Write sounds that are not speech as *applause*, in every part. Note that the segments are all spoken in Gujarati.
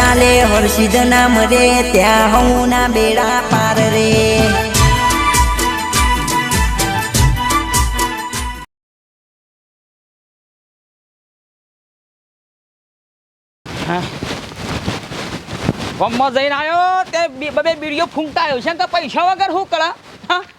ચાલે, હર્ષિદ નામ રે, ત્યાં હું ના બેડા પાર રે. ગામમાં જઈને આવ્યો, તે બબે બીડીઓ ફૂંકતા આવ્યો છે. ને તો પૈસા વગર શું કરા?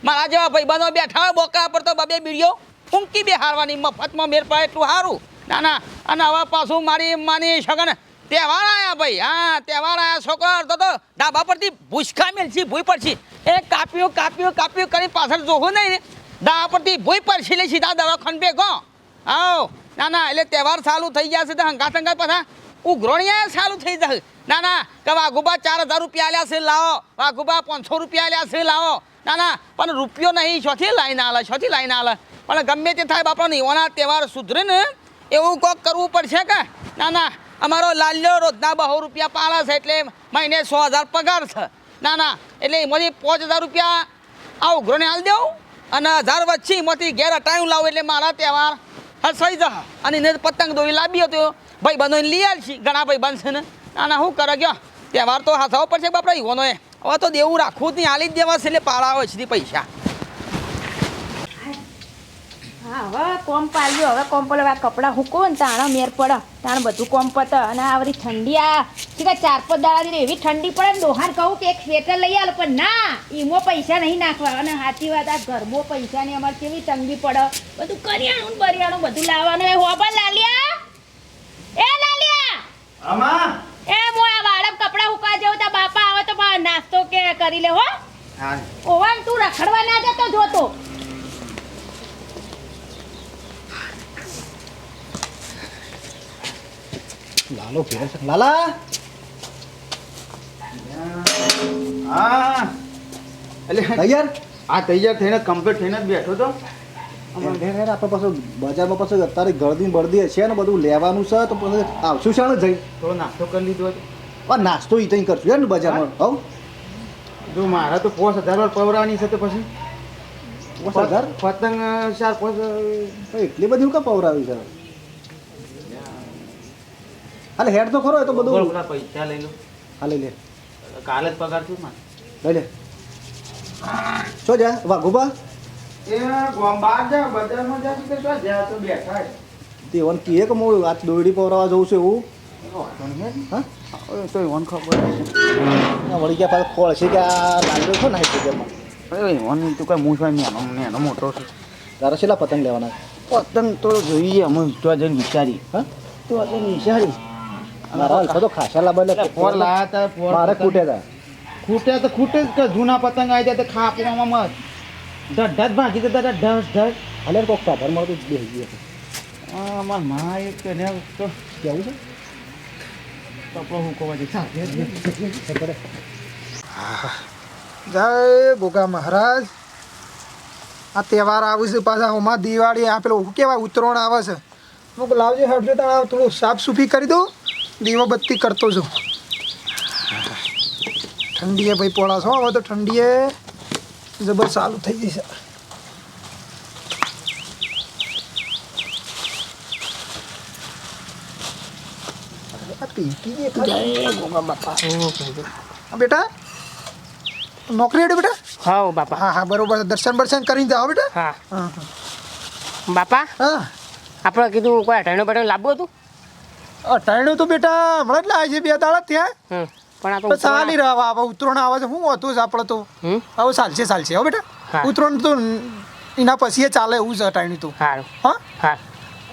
મારા જેવા ભાઈબંધો બેઠા હોય બોકરા પર તો બબે બીડીઓ ફૂંકી બે હારવાની મફતમાં મેર પડે એટલું સારું. ના ના અને હવે પાછું મારી માની સગન તહેવાર આયા ભાઈ. હા, તહેવાર આયા છોકરા અડધો તો ડાબા પરથી ભૂસકા મેલશી, ભૂઈ પડશે. એ કાપ્યું કાપ્યું કાપ્યું, કરી પાછળ જોવું નહીં ને. ડાબા પરથી ભૂઈ પડશે લે સીધા દવાખાન ભેગો. આવો. ના ના, એટલે તહેવાર ચાલુ થઈ ગયા છે તો હંગાત હંગાત પાછા ઉઘરોણિયા ચાલુ થઈ જશે ના ના, કે વાઘુબા ચાર હજાર રૂપિયા આલ્યા છે, લાવો. વાઘુબા પાંચસો રૂપિયા આલ્યા છે, લાવો. ના ના, પણ રૂપિયો નહીં છોથી લાઈને આલે છોથી લાઈને આલે. પણ ગમે તે થાય બાપા નહીં ઓના તહેવાર સુધરે ને એવું કોક કરવું પડશે કે? ના ના અમારો લાલ્યો રોજના બહુ રૂપિયા પાડે છે એટલે મહિને સો હજાર પગાર છે. ના ના, એટલે એમાંથી પાંચ હજાર રૂપિયા આ ઉઘરોને હાલ દેવું અને હજાર વચ્ચે એમાંથી ઘેર હટાયું લાવું એટલે મારા તહેવાર હસાઈ જા અને એને પતંગ દોરી લાવી હતો ભાઈ બંધો લઈ છે ઘણા ભાઈ બનશે ને. ના ના, શું કરે ગયો? તહેવાર તો હસાવો પડશે બાપરા ઈવોનો એ હવે તો દેવું રાખવું જ નહીં હાલી જ દેવા છે એટલે પાળા આવે છે પૈસા. હા હવે કોમ પાલ્યો હવે કોમ પડે આ કપડાં હુકો ને તાણે મેર પડે. તાણે બધું કોમ પતે. અને આ બધી ઠંડી આ શું કે ચાર પાંચ દાડાથી એવી ઠંડી પડે ને દોહાન કહું કે એક સ્વેટર લઈ આલો પણ ના એમાં પૈસા નહીં નાખવા. અને સાચી વાત આ ઘરબો પૈસાની અમારે કેવી તંગી પડે. બધું કરિયાણું ને બરિયાણું બધું લાવવાનું. એ હોબા લાલિયા? એ લાલિયા? અમા એ હું આ વાળમ કપડાં હુકા જેવું તા બાપા આવે તો નાસ્તો કે કરી લે હો. હા. ઓવાન તું રખડવા ના જતો જોતો. લાલો છે. લાલા! હા. એટલે તૈયાર? આ તૈયાર થઈને કમ્પ્લીટ થઈને જ બેઠો તો. આપણે પાછું બજારમાં પાછું અત્યારે ગળદી બળદી હશે ને બધું લેવાનું છે તો પછી આવશું છે ને જઈ. થોડો નાસ્તો કરી લીધો હતો નાસ્તો એ તઈ કરશું યાર ને બજારમાં. હવ. જો મારા તો પાંચ હજાર વાર પવરાવાની છે તો પછી? પાંચ હજાર? પતંગ ચાર પાંચ એટલી બધી કાં પવરાવી છે? હાલે હેડ તો ખરો એ તો બધું. પેલા પૈસા લઈ લો. હાલે લે. કાલે જ પગાર છું મારે. લઈ લે. શું જા વાઘુબા એ બહાર જા બજારમાં જા કે શું જ્યાં તો બેઠા તે વન કીએ કે હું આ દોડી પવરાવા જઉં છું એવું? હા? તો ખબર વળી ગયા પાછા ખોળ છે કે આ લાગ્યો છો ને બજારમાં અરે તું કઈ છું નેનો નેનો મોટો છે. તારા છેલ્લા પતંગ લેવાના પતંગ તો જોઈએ અમે તો જઈને વિચારી હા? તો જઈને વિચારી મારા અલ્ફા તો ખાસા લાંબા પોર લાયા તા પોર મારે ખૂટે તા. ખૂટે તો ખૂટે જ જૂના પતંગ આવી જાય તો ખાપવામાં મત ઢઢ જ ભાગી હતા ઢસ ઢસ હાલે કોક કાઢર મળતું જ બેસી ગયો આમાં મા એક કે ને તો કેવું છે? કપડો હુકવા સાથે જય મહારાજ. આ તહેવાર આવે છે પાછા ઓમાં દિવાળી આ પેલો શું ઉત્તરોણ આવે છે. હું લાવજો હટજો તો થોડું સાફ સુફી કરી દઉં. દીવો બત્તી કરતો છું. ઠંડીએ ભાઈ પોળા છો હવે તો ઠંડીએ જબર ચાલુ થઈ જશે જે બેટા? નોકરી હેડે બેટા? હા બાપા. હા હા બરોબર દર્શન બર્શન કરીને જાઓ બેટા. હા. બાપા હા. આપણે કીધું કોઈ અટાણું બટાણું લાવવું હતું? અટાણું તો બેટા હમણાં જ લાવે છે બે દાડા ત્યાં પણ આ તો ચાલી રહ્યા હવે ઉતરોણ આવે છે શું હોતું આપણે તો હવે ચાલશે ચાલશે હો બેટા. હા. તો એના પછી એ ચાલે એવું છે અટાણું તો. હા? હા.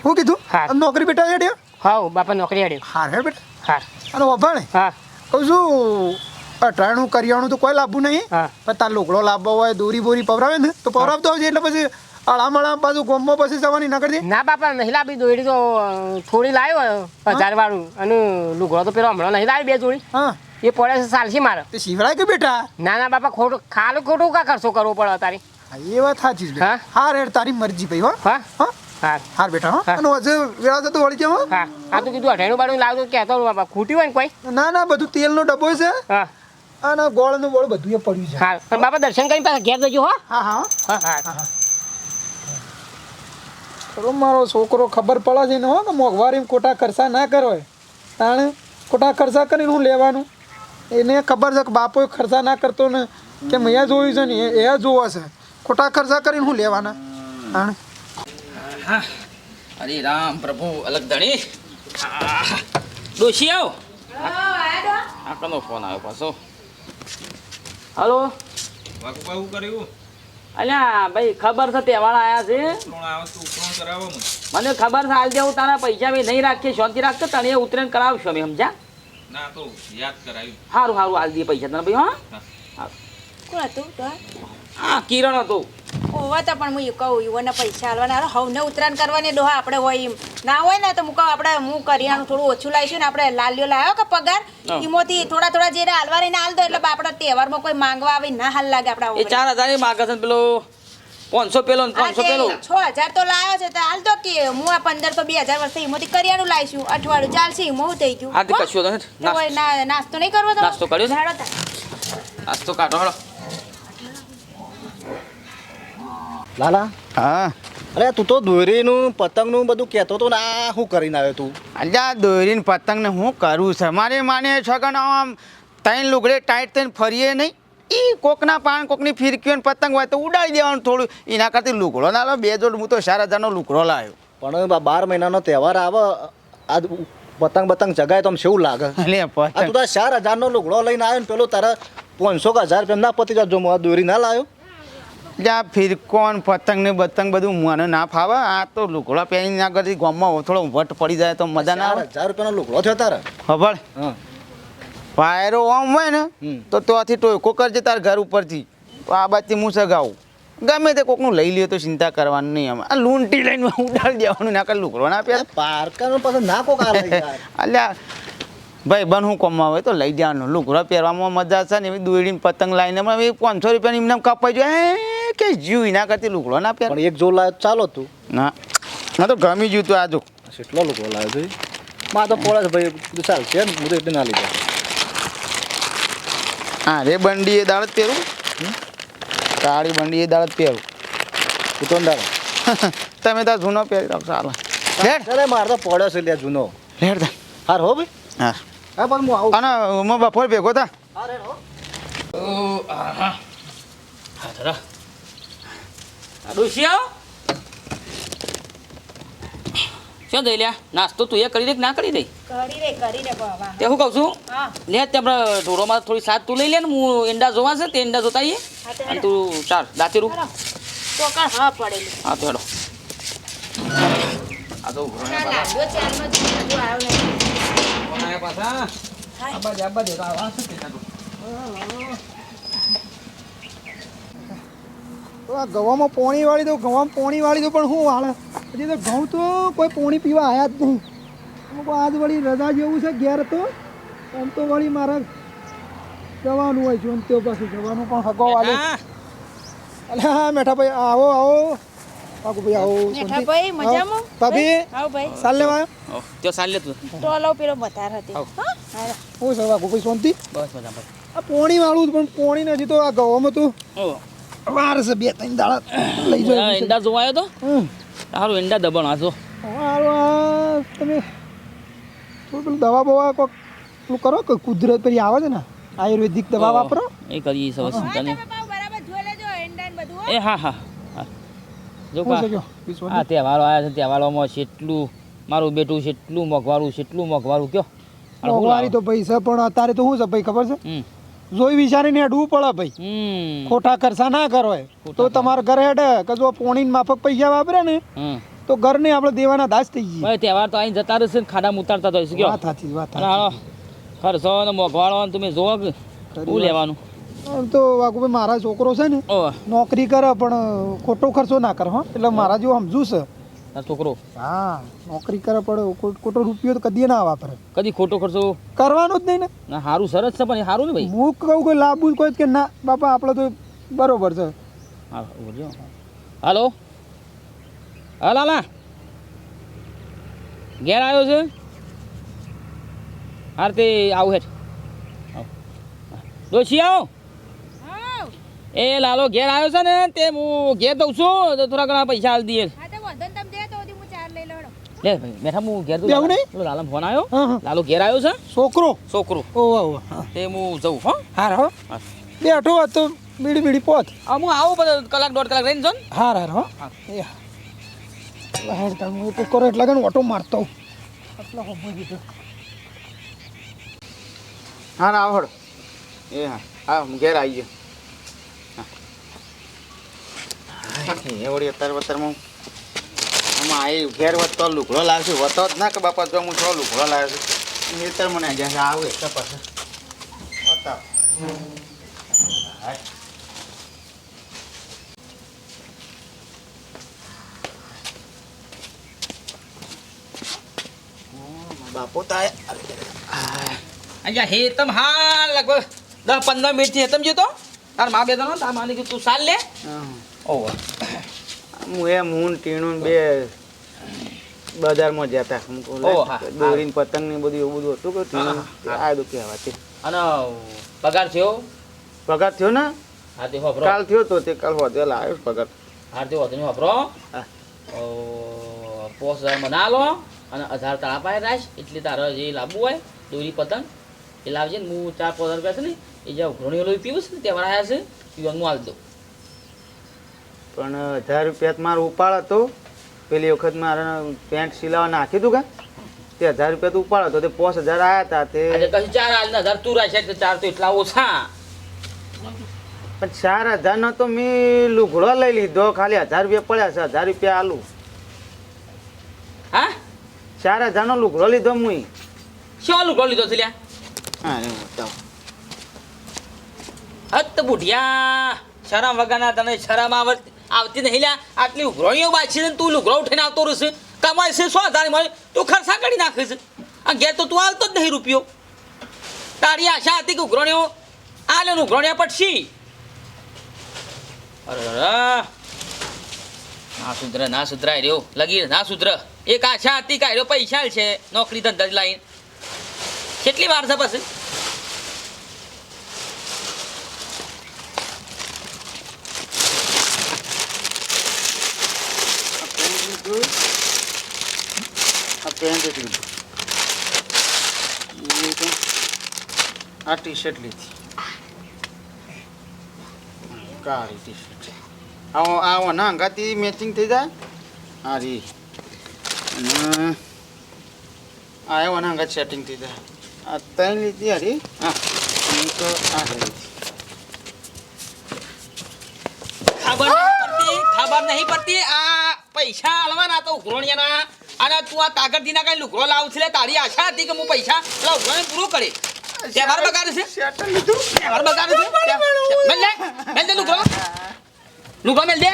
શું કીધું? નોકરી બેટા હેડ્યો હા? બાપા નોકરી હેડ્યો હાર હે બેટા. હા અને વભાણે? હા. કહું છું અટાણું કરિયાણું તો કોઈ લાભવું નહીં. પણ તાર લોકડો લાભવો હોય દોરી બોરી પવરાવે ને તો પવરાવતો આવજે એટલે પછી અળામળા પાછું ગોમો પછી જવાની ના ના બાપા નહીં લાવી દોડી તો થોડી લાવ્યો હજાર વાળું અને લુગડો તો પેલો હમણાં નહીં લાવી બે જોડી. હા. એ પડે છે સાલસી મારે. તે શિવરાય કે બેટા? ના ના બાપા ખોટું ખાલું ખોટું કા ખર્ચો કરવો પડે તારી? એ વાત સાચી છે. હા? બેટા તારી મરજી ભાઈ હો. હા? હા. હા. હાર બેટા હો. હા. અને હજુ વેળા જતો વળી જાવ હા. આ તો કીધું અઠાણું બાળું લાવતો કહેતો બાપા. ખૂટ્યું હોય ને કોઈ? ના ના બધું તેલનો ડબ્બો છે. હા. અને ગોળનું બોળ બધું એ પડ્યું છે. હા. બાપા દર્શન કરીને પાછા ઘેર જજો હો. હા હા. હા હા. ચલો મારો છોકરો ખબર પડે છે ને હો કે મોંઘવારી ખોટા ખર્ચા ના કરો તાણે ખોટા ખર્ચા કરીને હું લેવાનું? એને ખબર છે કે બાપો ખર્ચા ના કરતો ને કે મેં જોયું છે ને? એ જોવા છે. ખોટા ખર્ચા કરીને હું લેવાના? હા. અરે રામ પ્રભુ અલગ ધણી? ડોશી આવો. આપણનો ફોન આવ્યો પાછો. હલો. વાકુ કર્યું? અલ્યા ભાઈ ખબર છે તહેવાર આયા છે? મને. ખબર છે હાલ તારા પૈસા મેં નહીં રાખીએ શાંતિ રાખતો તને ઉતરેણ કરાવશો અમે સમજ્યા? ના તો યાદ કરાવ્યું સારું સારું હાલ દે પૈસા તને ભાઈ હા? કોણ હતું? તો હા કિરણ હતું. હોવા તો પણ હું કહું યુવાના પૈસા હાલવાના હવ હવને ઉતરાણ કરવાની ડોહા આપણે હોય એમ. ના હોય ને તો હું કહું આપણે હું કરિયાણું થોડું ઓછું લાવીશું ને આપણે લાલ્યો લાવ્યો કે પગાર. એમાંથી થોડા થોડા જે હાલવા રહીને હાલ દો એટલે આપણે તહેવારમાં કોઈ માંગવા આવે ના હાલ લાગે એ આપણે ચાર હજાર માગે છે ને પેલો પાંચસો પેલો ને પાંચસો પેલો. છ હજાર તો લાવ્યો છે તો હાલ તો કે હું આ પંદર તો બે હજાર વર્ષે એમાંથી કરિયાનું લાવીશું. અઠવાડિયું ચાલશે હિમો હું થઈ ગયું. હા કશું તો નાસ્તો નહીં કરવો? નાસ્તો કર્યો હેડો નાસ્તો કાઢો હળો લાલા? હા. અરે તું તો દોરીનું પતંગનું બધું કહેતો તો ને આ શું કરીને આવ્યો તું? અલ્યા દોરીને પતંગને હું કરું છે? મારે માને છગન આમ ત્રણ લુગડે ટાઈટ થઈને ફરીએ નહીં? એ કોકના પાન કોકની ફિરકીઓ ને પતંગ હોય તો ઉડાડી દેવાનું થોડું. એના કરતી લુગડો ના લો બે જોડ હું તો ચાર હજારનો લુગડો લાવ્યો પણ બાર મહિનાનો તહેવાર આવે આ પતંગ પતંગ જગાય તો આમ શું લાગે? આ તું તાર ચાર હજારનો લુગડો લઈને આવ્યો ને પેલો તારા પાંચસો કે હજાર રૂપિયા ના પતી જો હું આ દોરી ના લાવ્યો જ્યાં ફિરકો ને પતંગ ને બતંગ બધું મને ના ફાવે. આ તો લુગડો પહેરીને ના કરતી ગામમાં થોડો વટ પડી જાય તો મજા ના આવે. હજાર રૂપિયાનો લુગડો થયો તારે? ખબર હા. વાયરો આમ હોય ને. તો ત્યાંથી ટોયકો કરજે તાર ઘર ઉપરથી આ બાજુથી હું સગાવું. ગમે તે કોકનું લઈ લ્યો તો ચિંતા કરવાનું નહીં અમે. આ લૂંટી લઈને ઉડાડી દેવાનું ના કર લુકડો ના પહેર પારકાનો પાછો ના કોક આ અલ્યા ભાઈ બન હું કોમમાં હોય તો લઈ જવાનું લુકડો પહેરવામાં મજા છે ને એવી દોડીને પતંગ લાવીને એ પાંચસો રૂપિયાની એમને કપાઈ જાય એ કે જીવ ના કરતી લુકડો ના પહેર. એક જો લાવ્યો ચાલો તું. ના. ના તો ગમી જ્યું તું આજો કેટલો લુકડો લાવ્યો છે? મા તો પોળા છે ભાઈ ચાલશે ને હું તો એટલે ના જાય. હા રે બંડી એ દાળ જ પહેરું. કાળી બંડી એ દાળ જ પહેરું. તું દાળ. *laughs* તમે તો જૂનો પહેરી રાખો ચાલો લેડ અરે મારે તો પડ્યો છે લ્યા જૂનો. લેડ તા હાર હો ભાઈ. હા. હા પણ હું આવું. અને હું બપોર ભેગો તા અરે હો. ડોશી આવ. શું દઈ લ્યા? નાસ્તો તું એ કરી દે કે ના કરી દે? કરી બાબા તે હું કહું છું લે તે આપણે ઢોરોમાં થોડી સાત તું લઈ લે ને હું ઈંડા જોવા છે તે ઈંડા જોતા આવીએ. અને તું ચાર દાંતીરું હેડો. હા પડેલી. હા તો હેડો. આ તો ઉભરો લાગ્યો ચાલમાં જ આવ્યો નહીં પાછા. આબા દે દે તો શું કહેતા તું? તો આ ગવામાં પોણી વાળી દો ગવામાં પોણી વાળી દઉં પણ શું વાળે હજી તો ઘઉં તો કોઈ પોણી પીવા આવ્યા જ નહીં. અમુક આજ વળી રજા જેવું છે ઘેર તો આમ તો વળી મારે જવાનું હોય છે તેઓ પાછું જવાનું પણ હગો વાલે અલે હા મેઠા ભાઈ આવો. આવો પાકુ ભાઈ આવો. મેઠા ભાઈ, મજામાં? ભાભી આવો ભાઈ. સાલ લેવા ઓ, તે સાલ લે તું. તો લઉં પેલો બતાર હતી. હા? હું છે પાકુ ભાઈ શાંતિ? બસ મજામાં આ પોણી વાળું પણ પોણી નથી તો આ ગવામાં તું ઓ વાર છે બે ત્રણ દાડા લઈ જાય ઇંડા જોવાયો તો? હમ. સારું ઈંડા દબાણ હારું તમે થોડું પેલું દવા બવા કોક પેલું કરો કે કુદરત પેલી આવે છે ને આયુર્વેદિક દવા વાપરો? એ કરીએ સવા ચિંતા નહીં એ હા હા હા. જો છે? આ તહેવારો આવ્યા છે તહેવારોમાં જેટલું મારું બેટું કેટલું મોંઘવારું કેટલું મોંઘવારું કયો? હું મોંઘવારી તો પૈસા ભાઈ છે પણ અત્યારે તો શું છે ભાઈ ખબર છે? જોઈ વિચારીને હેડવું પડે ભાઈ. ખોટા ખર્ચા ના કરો તો તમારા ઘરે હેડે કે જો પોણી માફક પૈસા વાપરે ને તો તો ઘરને આપણે દેવાના દાસ થઈ જઈએ. ભાઈ તહેવાર તો અહીં જતા રહેશે ને ખાડા ઉતારતા તો હશે વાત સાચી વાત ખર્ચો ને મોંઘવાળો ને તમે જોવો શું લેવાનું. આમ તો વાઘુભાઈ મારા છોકરો છે ને નોકરી કરે પણ ખોટો ખર્ચો ના કરે હો. એટલે મારા જેવું સમજુ છે. આ છોકરો. હા નોકરી કરે પડે ખોટો રૂપિયો તો કદી ના વાપરે. કદી ખોટો ખર્ચો? કરવાનો જ નહીં ને. ના સારું સરસ છે પણ સારું ને ભાઈ? હું કહું કોઈ લાભ કોઈ કે ના બાપા આપણે તો બરોબર છે. હા હાલો. હા. લાલા ઘેર આવ્યો છે? હાર તે આવું હેઠ. આવ. ડોશી આવો. એ લાલો ઘેર આવ્યો છે ને તે હું ઘેર દઉં છું તો થોડા ઘણા પૈસા હાલ દઈએ હા તો વાંધો નહીં, તમે દે તો હું ચાર લઈ લઉં લે ભાઈ બેઠા હું ઘેર તું બેહું નહીં? પેલો લાલમ ફોન આવ્યો હા, હા. લાલો ઘેર આવ્યો છે? છોકરો? છોકરો. ઓહ હા. તે હું જઉં હા. હાર હો. હા. બેઠો હોત તો બીડી બીડી પોત. હા હું આવું બધા કલાક દોઢ કલાક રહીને જો ને? હાર હાર હો. એ હા. હાર તમે હું તો કરો એટલે કે ઓટો મારતો. આટલા હોબો દીધો હા ના આવડ એ હા. હા હું ઘેર આવી ગયો. હા. એ વળી અત્યારે અત્યારમાં આમાં આવી ઘેર વત તો લુકડો લાવશે. વતો જ ના કે બાપા જો હું છો લુકડો લાવ્યો છું. એ મને જ્યાં આવે તો પછી. બતાવ બાપો તો આયા. હે તમ હાલ લગભગ દસ પંદર મિનિટથી હેતમ જતો? તાર મા બે તાર માની તું સાલ લે. ઓહો હું એમ હું ટીણું બે બજારમાં જતા દોરીને પતંગ ને બધું એવું બધું હતું કે ટીણું આ બધું કહેવાતી. અને પગાર થયો? પગાર થયો ને? કાલ થયો તો તે કાલ હોતે લાવ્યો પગાર. હાર તે વધુ વાપરો. પોસ હજાર મના લો અને હજાર તાળા પાસે રાખ એટલે તારે જે લાવવું હોય દોરી પતંગ એ લાવજે ને હું ચાર પાંચ હજાર રૂપિયા છે ને એ જે ઘણી ઓલું પીવું છે ને ત્યાં આવ્યા છે પીવાનું હું આલી દઉં. પણ હજાર રૂપિયા તો મારો ઉપાડ હતો. પેલી વખત મારે પેન્ટ સિલાવા નાખ્યું હતું કે? તે હજાર રૂપિયા તો ઉપાડ હતો. તે પાંચ હજાર આવ્યા હતા તે કશું ચાર હાલ હજાર તું રાખ એટલે ચાર તો એટલા ઓછા. પણ ચાર હજાર નો તો મેં લુગડો લઈ લીધો. ખાલી હજાર રૂપિયા પડ્યા છે હજાર રૂપિયા આલુ. હા? ચાર હજાર નો લુગડો લીધો મુઈ શું લુગડો લીધો છે લ્યા? હા એ હત બુઢિયા. શરમ વગરના તને શરમ આવત આવતી નહીં લ્યા. આટલી ઉઘરોણીઓ બાછી ને તું લુઘરો ઉઠીને આવતો રહેશે કમાય છે સો હજાર મળે? તું ખર્ચા કરી નાખે છે. આ ઘેર તો તું આવતો જ નહીં રૂપિયો. તારી આશા હતી કે ઉઘરોણીઓ આ લે ઉઘરોણીયા અરે અરે ના સુધરે, ના સુધરાય રહ્યો. લગી ના સુધર. એક આશા હતી કાઢ્યો પૈસા છે, નોકરી ધંધા લાઈન. કેટલી વાર છે પછી આ પેન્ટ જ લીધું બીજું કંઈ? આ ટી શર્ટ લીધી. કાળી ટી શર્ટ આવો આવો, ના અંગાથી મેચિંગ થઈ જાય? હા રી આ એવો ના અંગાત સેટિંગ થઈ જાય. આ ત્રણ લીધી હરી. હા. એક આ લીધી. ખબર નહીં પડતી, ખબર નહીં પડતી. આ પૈસા આલવાના તો ઉઘરોણિયાના. અને તું આ તાકતથી ના કઈ લુકરો લાવ છે તારી આશા હતી કે હું પૈસા પેલા ઉઘરોણે પૂરું કરી તહેવાર બગાડે છે? તહેવાર બગાડે છે? મેલ દે મેલ દે લુકરો લુકરો મેલ દે.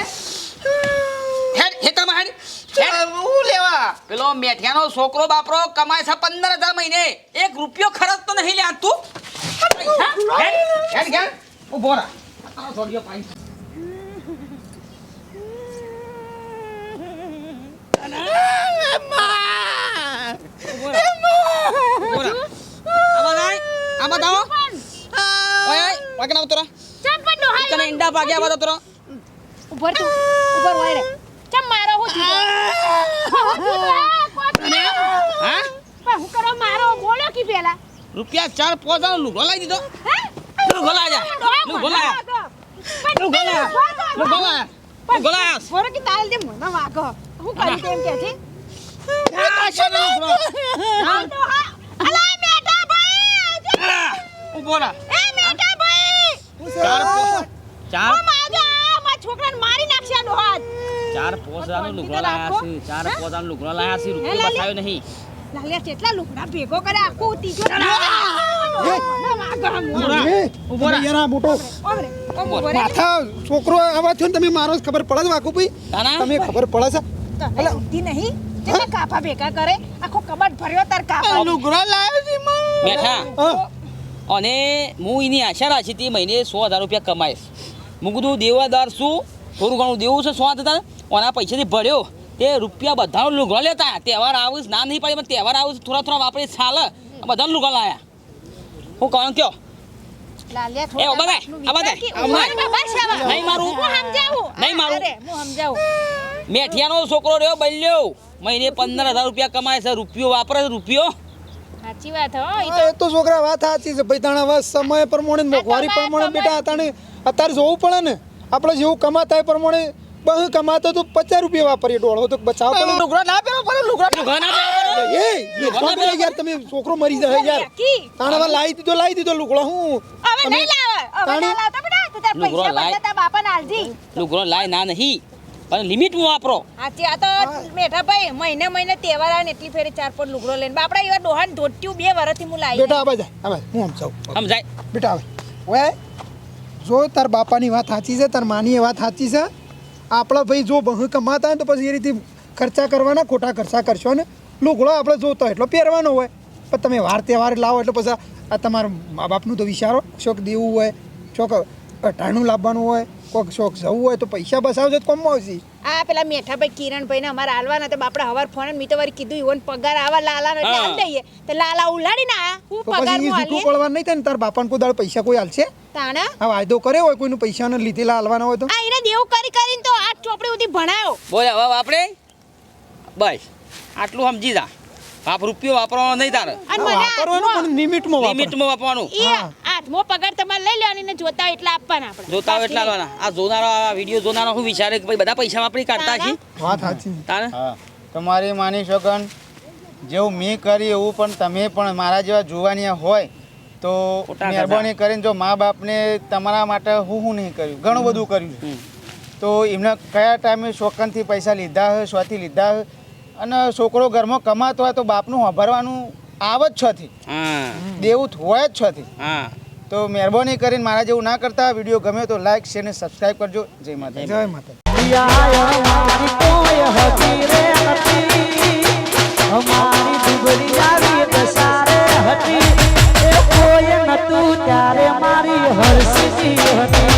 હેડ હેતરમાં હેડ. હેડ. હું લેવા? પેલો મેઠિયાનો છોકરો બાપરો કમાય છે પંદર હજાર મહિને. એક રૂપિયો ખર્ચ તો નહીં લે તું. હેડ. હેડ હેડ ઊભો રહા. આ છોડ્યો પાઈ આમાં આવો ઓય ઓય વાગના ઉતરો ચંપટ નો હાલ તને ઈંડા ભાગ્યા બાદ ઉતરો ઉપર તું ઉપર હોય રે ચમ મારો હું હા પણ હું કરો મારો બોલો કી પેલા રૂપિયા ચાર હજાર લુગડો લાવી દીધો. હે લુગડો લાવી જા લુગડો લાવી લુગડો લાવી લુગડો લાવી લુગડો કી તાલ દે, મને વાગો. હું કરી તેમ કે છે? ચાર પાંચ ચાર ઓ માગા મારા છોકરાને મારી નાખશે આ ડોહાત ચાર પાંચ લુગડો લાયા છે. ચાર પાંચ લુગડો લાયા છે. રૂપિયો. બતાવ્યો નહીં. લાલ્યા કેટલા લુગડા ભેગો કરે આખું તીજો છોકરો આવા થયો તમે મારો જ ખબર પડે વાકુ ભાઈ તમે ખબર પડે છે? બુદ્ધિ નહીં? જેટલા કાપા ભેગા કરે આખો કબાટ ભર્યો તાર કાપા લુગડો લાવ્યો છે માં બેઠા. અને હું એની આશા રાખી હતી મહિને સો હજાર રૂપિયા કમાઈશ. હું કીધું દેવાદાર શું? થોડું ઘણું દેવું છે સો હજાર ઓના પૈસાથી ભર્યો. તે રૂપિયા બધાનો લુગડો લેતા તહેવાર આવું ના નહીં પડે પણ તહેવાર આવું થોડા થોડા વાપરી ચાલે બધાનો લુગડો લાયા. હું કહું કયો. નહીં મારું. સમજાવું. નહીં મારું. મેઠિયાનો છોકરો રહ્યો બલ્યો. મહિને પંદર હજાર રૂપિયા કમાય છે રૂપિયો વાપરે છે રૂપિયો. સાચી વાત હો એ તો છોકરા વાત સાચી છે. ભાઈ તાણે સમય પ્રમાણે મોંઘવારી પ્રમાણે બેટા તાણે અત્યારે જોવું પડે ને. આપણે જેવું કમાતા એ પ્રમાણે બહુ કમાતો તો પચાસ રૂપિયા વાપરીએ ડોળો. તો બચાવ પડે લુગડા ના પહેરો પડે લુગડા. લુગડા ના પહેરો. એ લુગડો યાર તમે છોકરો મરી જાય યાર. તાણે લાવી દીધો લાવી દીધો લુગડો. હું? હવે નહીં લાવે હવે ના લાવતા બેટા. તું તાર પૈસા. બધા બાપા નાલજી લુગડો લાય ના નહીં. પણ લિમિટમાં વાપરો. સાચી આ તો બેઠા ભાઈ મહિને મહિને તહેવાર આવે ને એટલી ફેરી ચાર પર લુગડો લઈને. બાપડા એવા ડોહાન ધોટ્યું બે વર્ષથી હું લાવી બેટા આવા જાય આવા હું સમજાવું. સમજાય. બેટા આવે ઓય જો તાર બાપાની વાત સાચી છે તાર માની વાત સાચી છે આપણા ભાઈ જો બહુ કમાતા હોય તો પછી એ રીતે ખર્ચા કરવાના ખોટા ખર્ચા કરશો ને. લુગડો આપણે જોતો એટલો પહેરવાનો હોય. પણ તમે વાર તહેવાર લાવો એટલે પછી આ તમારા મા બાપનું તો વિચારો શોખ દેવું હોય. શોખ અટાણું લાવવાનું હોય કોઈક શોખ જવું હોય તો પૈસા બસાવજો તો કોમમાં આવશે. આ પેલા મેઠા ભાઈ કિરણભાઈ ને અમારે હાલવાના તો બાપડા હવાર ફોન મેં તો વારી કીધું ઈવન પગાર આવા લાલા એટલે હાલ આલ દઈએ. તો લાલા ઉલાડી ના હું પગાર પછી એ હું જૂઠું આલીએ પડવાનું નહીં થાય ને તાર બાપાને કોઈ પૈસા કોઈ હાલશે તાણા? આ વાયદો કર્યો હોય કોઈનું પૈસાને લીધેલા હાલવાના હોય તો? આ એને દેવું કરી કરીને તો આ ચોપડી ઉધી ભણાયો. બોલ હવે આપણે બસ. આટલું સમજી જા. બાપ રૂપિયો વાપરવાનો નહીં તારે. વાપરવાનું પણ લિમિટમાં લિમિટમાં વાપરવાનું. હા. હાથમાં પગાર તમારે લઈ લેવાની ને જોતા એટલા આપવાના આપણે. જોતા હોય એટલા લેવાના આ જોનારો આ વીડિયો જોનારો હું વિચારે કે ભાઈ બધા પૈસા વાપરી કાઢતા છે વાત સાચી. તારે? હા. તમારી માની શકન જેવું મેં કરી એવું પણ તમે પણ મારા જેવા જોવાની હોય તો મહેરબાની કરીને જો મા બાપને તમારા માટે હું હું નહીં કર્યું ઘણું બધું કર્યું તો એમને કયા ટાઈમે શોકનથી પૈસા લીધા હોય શોથી લીધા હોય અને છોકરો ઘરમાં કમાતો હોય તો બાપનું વાપરવાનું આવ જ છથી. દેવું હોય જ છથી. હા. તો મહેરબાની કરીને મારા જેવું ના કરતા વીડિયો ગમ્યો તો લાઈક શેર અને સબસ્ક્રાઈબ કરજો. જય માતા જય માતા ત્યારે હતી.